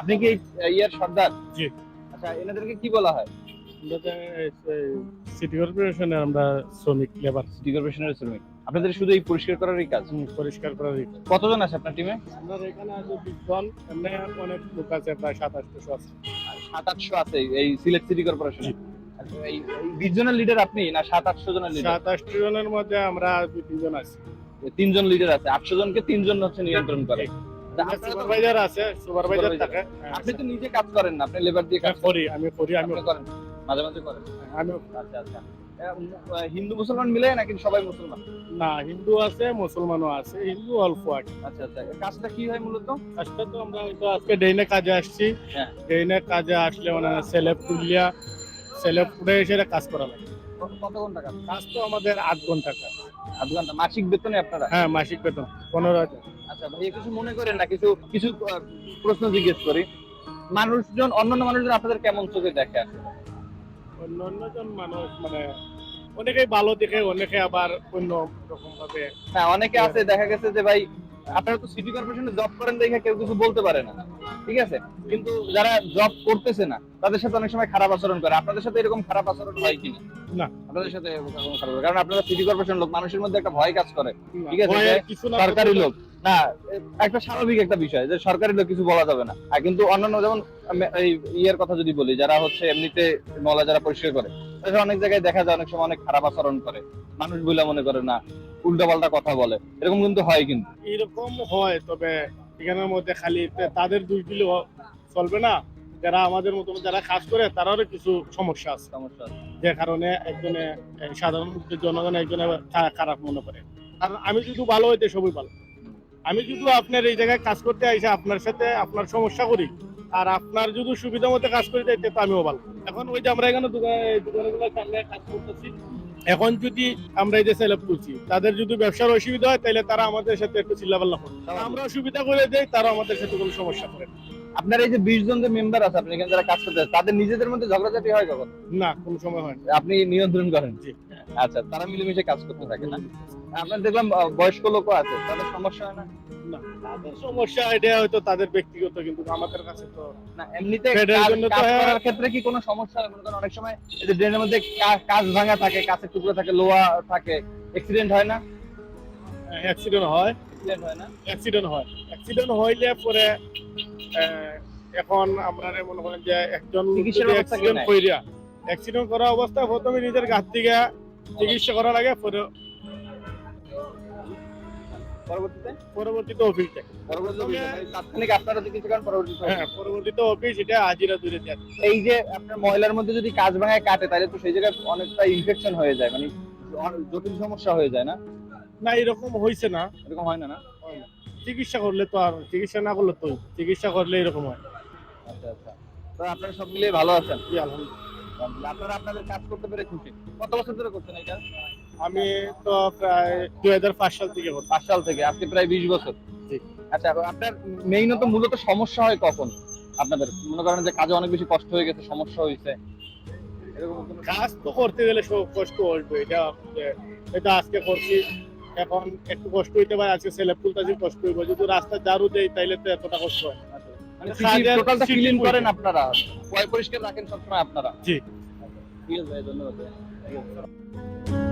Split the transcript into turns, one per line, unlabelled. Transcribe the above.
আপনি কি ইয়ার সর্দার?
জি।
আচ্ছা এনাদেরকে কি বলা হয়?
সিটি কর্পোরেশনের আমরা শ্রমিক লেবার
সিটি কর্পোরেশনের শ্রমিক। আপনাদের শুধু এই পরিষ্কার করারই কাজ?
পরিষ্কার করার
কতজন আছে আপনার টিমে
আমাদের এখানে আছে বিশজন এমনি অনেক লোক আছে প্রায় সাত আটশো আছে।
সাত আটশো আছে এই সিলেট সিটি কর্পোরেশন। এই বিশ জনের লিডার আপনি না সাত আটশো জনের লিডার
সাত আটশো জনের মধ্যে আমরা তিনজন আছি।
তিনজন লিডার আছে। আটশো জনকে তিনজন হচ্ছে নিয়ন্ত্রণ করে। আপনারা
সুপারভাইজার আছে সুপারভাইজার থাকে।
আপনি তো নিজে কাজ করেন না আপনি লেবার দিয়ে কাজ
হ্যাঁ, করি আমি করি আমি
করেন মাঝে মাঝে করেন।
আমি
আচ্ছা আচ্ছা। হিন্দু মুসলমান মিলে নাকি সবাই মুসলমান?
না হিন্দু আছে মুসলমানও আছে হিন্দু অল্প আছে
আচ্ছা আচ্ছা। কাজটা কি হয় মূলত?
আজকে তো আমরা আজকে ডেইনে কাজে আসছি।
হ্যাঁ।
ডেইনে কাজে আসলে মানে সেলেব তুলিয়া সেলেব এসে কাজ করা লাগে।
কত কত ঘণ্টা কাজ?
কাজ তো আমাদের আট ঘণ্টা কাজ।
আধ ঘণ্টা। মাসিক বেতনে আপনারা?
হ্যাঁ মাসিক বেতন পনেরো হাজার।
আচ্ছা ভাইয়া কিছু মনে করেন না কিছু কিছু প্রশ্ন জিজ্ঞেস করি। মানুষজন অন্যান্য মানুষজন আপনাদের কেমন চোখে দেখে আসলে?
অন্য জন মানুষ মানে অনেকেই ভালো দেখে অনেকে আবার অন্য রকম ভাবে
হ্যাঁ অনেকে আছে দেখা গেছে যে ভাই আপনারা তো সিটি কর্পোরেশনে জব করেন দেখে কেউ কিছু বলতে পারে না। ঠিক আছে? কিন্তু যারা জব করতেছে না তাদের সাথে অনেক সময় খারাপ আচরণ করে। আপনাদের সাথে এরকম খারাপ আচরণ হয় কিনা
না।
আপনাদের সাথে এরকম খারাপ আচরণ- কারণ আপনারা সিটি কর্পোরেশন লোক মানুষের মধ্যে একটা ভয় কাজ করে। ঠিক আছে,
ভয়ের
যে
কিছু না
সরকারি লোক। না একটা স্বাভাবিক একটা বিষয় যে সরকারি লোক কিছু বলা যাবে না। আর কিন্তু অন্যান্য যেমন এই ইয়ের কথা যদি বলি যারা হচ্ছে এমনিতে মলা যারা পরিষ্কার করে অনেক জায়গায় দেখা যায় অনেক সময় অনেক খারাপ আচরণ করে। মানুষ বলে মনে করে না। উল্টা পাল্টা কথা বলে। এরকম কিন্তু হয় কিন্তু।
এরকম হয় তবে এখানের মধ্যে খালি তাদের দুই দিলে চলবে না। যারা আমাদের মতো যারা কাজ করে তারারও কিছু সমস্যা আছে।
সমস্যা
যে কারণে একজনে সাধারণ জনগণ একজনে খারাপ মনে করে। কারণ আমি যদি ভালো হইতে সবই ভালো। আমি যদি আপনার এই জায়গায় কাজ করতে আইসা আপনার সাথে আপনার সমস্যা করি আর আপনার যদি সুবিধা মতো কাজ করে যাইতে তো আমিও ভালো। এখন ওই যে আমরা এখানে দোকানে দোকানগুলোর সামনে কাজ করতেছি এখন যদি আমরা এই যে সেলে করছি তাদের যদি ব্যবসার অসুবিধা হয় তাহলে তারা আমাদের সাথে একটু চিল্লাপাল্লা করে। আমরা অসুবিধা করে দেই তারা আমাদের সাথে কোনো সমস্যা করে
আপনার এই যে বিশ জন যে মেম্বার আছে আপনি এখানে যারা কাজ করতে তাদের নিজেদের মধ্যে ঝগড়াঝাটি হয় কখন?
না কোনো সময় হয় না।
আপনি নিয়ন্ত্রণ করেন?
জি।
আচ্ছা তারা মিলেমিশে কাজ করতে থাকে না। আপনার দেখলাম বয়স্ক লোকও আছে তাদের সমস্যা হয় না?
না তাদের সমস্যা এটা হয়তো তাদের ব্যক্তিগত কিন্তু আমাদের কাছে তো
না এমনিতে
Trade-এর
কাজ
জন্য তো
কাজ। করার ক্ষেত্রে কি কোনো সমস্যা হয়? অনেক সময় এই যে ড্রেনের মধ্যে কা- ভাঙা থাকে কাঁচের টুকরো থাকে লোহা থাকে অ্যাক্সিডেন্ট হয় না?
অ্যাক্সিডেন্ট হয়।
অ্যাক্সিডেন্ট হয় না?
অ্যাক্সিডেন্ট হয়। অ্যাক্সিডেন্ট হইলে পরে এখন আমরা মনে করেন যে একজন অ্যাক্সিডেন্ট? কইরা অ্যাক্সিডেন্ট করা অবস্থায় প্রথমে নিজের গাছ থেকে চিকিৎসা করা লাগে পরে
পরবর্তীতে?
পরবর্তীতে অফিস যায়
পরবর্তীতে
তবে-
তাৎক্ষণিক আপনারা চিকিৎসা করেন পরবর্তীতে
হ্যাঁ পরবর্তীতে অফিস এটা হাজিরা দূরে যায়।
এই যে আপনার ময়লার মধ্যে যদি কাজ ভাঙায় কাটে তাহলে তো সেই জায়গায় অনেকটা ইনফেকশন হয়ে যায় মানে জটিল সমস্যা হয়ে যায় না?
না এরকম হয়েছে না।
এরকম হয় না না।
চিকিৎসা করলে তো আর চিকিৎসা না করলে তো চিকিৎসা করলে এরকম হয়।
আচ্ছা আচ্ছা। তো আপনারা সব মিলিয়ে ভালো আছেন?
জি, আলহামদুলিল্লাহ।
আপনারা আপনাদের কাজ করতে পেরে খুশি। কত বছর ধরে করছেন এটা?
আমি তো প্রায় দুই হাজার পাঁচ সাল থেকে
পাঁচ সাল থেকে আজকে প্রায় বিশ বছর। আচ্ছা আপনার মেইনত মূলত সমস্যা হয় কখন? আপনাদের মনে করেন যে কাজে অনেক বেশি কষ্ট হয়ে গেছে সমস্যা হয়েছে
কাজ তো করতে গেলে সব কষ্ট আসবে এটা এটা আজকে করছি এখন একটু কষ্ট হইতে পারে আজকে ছেলে ফুলতাছি কষ্ট হইব। যদি রাস্তা ঝাড়ু দেয় তাইলে তো এতটা কষ্ট হয়
মানে টোটালটা ক্লিন করেন আপনারা? পরিষ্কার রাখেন সবসময় আপনারা
জি।
ঠিক আছে ভাই ধন্যবাদ।